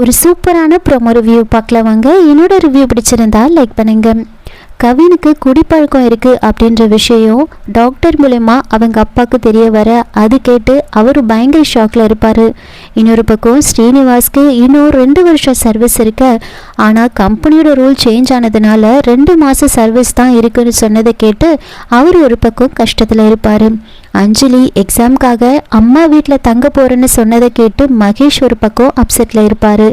ஒரு சூப்பரான promo review பார்க்கலாம் வாங்க என்னோட ரிவ்யூ பிடிச்சிருந்தா லைக் பண்ணுங்க. கவினுக்கு குடிப்பழக்கம் இருக்குது அப்படின்ற விஷயம் டாக்டர் மூலயமா அவங்க அப்பாவுக்கு தெரிய வர அது கேட்டு அவர் பயங்கர ஷாக்கில் இருப்பார். இன்னொரு பக்கம் ஸ்ரீனிவாஸ்க்கு இன்னும் ரெண்டு வருஷம் சர்வீஸ் இருக்க. ஆனால் கம்பெனியோட ரூல் சேஞ்ச் ஆனதுனால ரெண்டு மாத சர்வீஸ் தான் இருக்குன்னு சொன்னதை கேட்டு அவர் ஒரு பக்கம் கஷ்டத்தில் இருப்பார். அஞ்சலி எக்ஸாம்க்காக அம்மா வீட்டில் தங்க போகிறேன்னு சொன்னதை கேட்டு மகேஷ் ஒரு பக்கம் அப்செட்டில் இருப்பார்.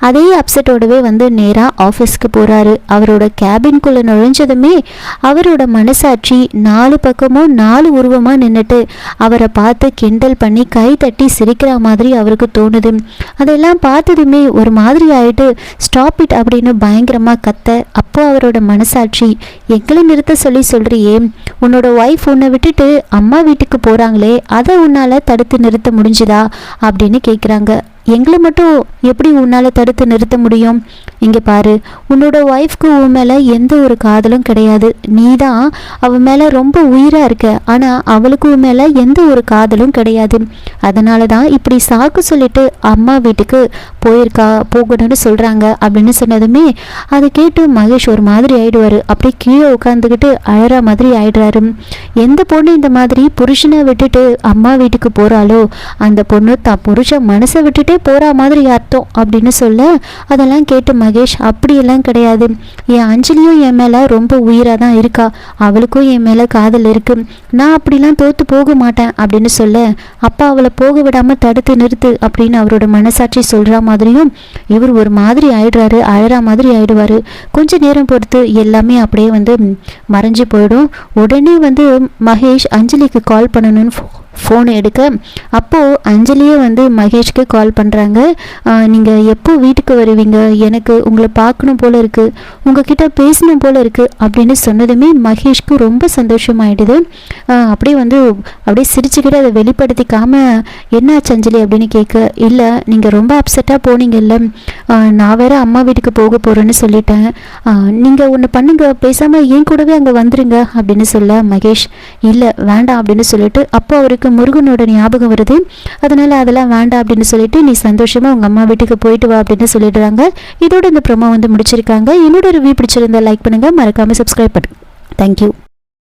அதே அப்செட்டோடவே வந்து நேராக ஆஃபீஸ்க்கு போகிறாரு அவரோட கேபின்குள்ளே நுழைஞ்சதுமே அவரோட மனசாட்சி நாலு பக்கமும் நாலு உருவமாக நின்றுட்டு அவரை பார்த்து கிண்டல் பண்ணி கை தட்டி சிரிக்கிற மாதிரி அவருக்கு தோணுது. அதெல்லாம் பார்த்ததுமே ஒரு மாதிரி ஆகிட்டு ஸ்டாப் இட் அப்படின்னு பயங்கரமாக கத்த அப்போ அவரோட மனசாட்சி எங்களை நிறுத்த சொல்லி சொல்கிறியே உன்னோட ஒய்ஃப் உன்னை விட்டுட்டு அம்மா வீட்டுக்கு போகிறாங்களே அதை உன்னால் தடுத்து நிறுத்த முடிஞ்சுதா? அப்படின்னு கேட்குறாங்க எங்களை மட்டும் எப்படி உன்னால் தடுத்து நிறுத்த முடியும்? இங்கே பாரு உன்னோட ஒய்ஃப்க்கு உன் மேலே எந்த ஒரு காதலும் கிடையாது. நீ தான் அவன் மேலே ரொம்ப உயிராக இருக்க. ஆனால் அவளுக்கு உன் மேலே எந்த ஒரு காதலும் கிடையாது. அதனால தான் இப்படி சாக்கு சொல்லிட்டு அம்மா வீட்டுக்கு போயிருக்கா போகணும்னு சொல்கிறாங்க அப்படின்னு சொன்னதுமே அதை கேட்டு மகேஷ் ஒரு மாதிரி ஆயிடுவார். அப்படியே கீழே உட்காந்துக்கிட்டு அழற மாதிரி ஆயிடுறாரு. எந்த பொண்ணு இந்த மாதிரி புருஷனை விட்டுட்டு அம்மா வீட்டுக்கு போகிறாளோ அந்த பொண்ணு தான் புருஷன் மனசை விட்டுட்டு போகிற மாதிரி அர்த்தம் அப்படின்னு சொல்ல அதெல்லாம் கேட்டு மகேஷ் அப்படியெல்லாம் கிடையாது. என் அஞ்சலியும் என் மேலே ரொம்ப உயிராக தான் இருக்கா. அவளுக்கும் என் மேலே காதல் இருக்கு. நான் அப்படிலாம் தோற்று போக மாட்டேன் அப்படின்னு சொல்ல அப்பா அவளை போக விடாமல் தடுத்து நிறுத்து அப்படின்னு அவரோட மனசாட்சி சொல்கிற மாதிரியும் இவர் ஒரு மாதிரி ஆயிடுறாரு அழற மாதிரி ஆயிடுவார். கொஞ்ச நேரம் பொறுத்து எல்லாமே அப்படியே வந்து மறைஞ்சு போயிடும். உடனே வந்து மகேஷ் அஞ்சலிக்கு கால் பண்ணணும்னு ஃபோன் எடுக்க. அப்போது அஞ்சலியே வந்து மகேஷ்க்கு கால் பண்ணுறாங்க நீங்கள் எப்போ வீட்டுக்கு வருவீங்க? எனக்கு உங்களை பார்க்கணும் போல் இருக்குது உங்ககிட்ட பேசணும் போல் இருக்குது அப்படின்னு சொன்னதுமே மகேஷ்க்கு ரொம்ப சந்தோஷமாயிடுது. அப்படியே வந்து அப்படியே சிரிச்சுக்கிட்டு அதை வெளிப்படுத்திக்காமல் என்னாச்சு அஞ்சலி? அப்படின்னு கேட்க இல்லை நீங்கள் ரொம்ப அப்செட்டாக போனீங்கல்ல. நான் வேற அம்மா வீட்டுக்கு போக போகிறேன்னு சொல்லிட்டேன். நீங்கள் ஒன்று பண்ணுங்க. பேசாமல் ஏன் கூடவே அங்கே வந்துருங்க. அப்படின்னு சொல்ல மகேஷ் இல்லை வேண்டாம் அப்படின்னு சொல்லிட்டு அப்போ அவருக்கு முருகனோட ஞாபகம் வருது. அதனால் அதெல்லாம் வேண்டாம் அப்படின்னு சொல்லிட்டு நீ சந்தோஷமாக உங்கள் அம்மா வீட்டுக்கு போயிட்டு வா அப்படின்னு சொல்லிடுறாங்க. இதோட இந்த ப்ரொமோ வந்து முடிச்சிருக்காங்க. என்னோட ரிவ்யூ பிடிச்சிருந்தா லைக் பண்ணுங்கள் மறக்காமல் சப்ஸ்கிரைப் பண்ணுங்க. தேங்க்யூ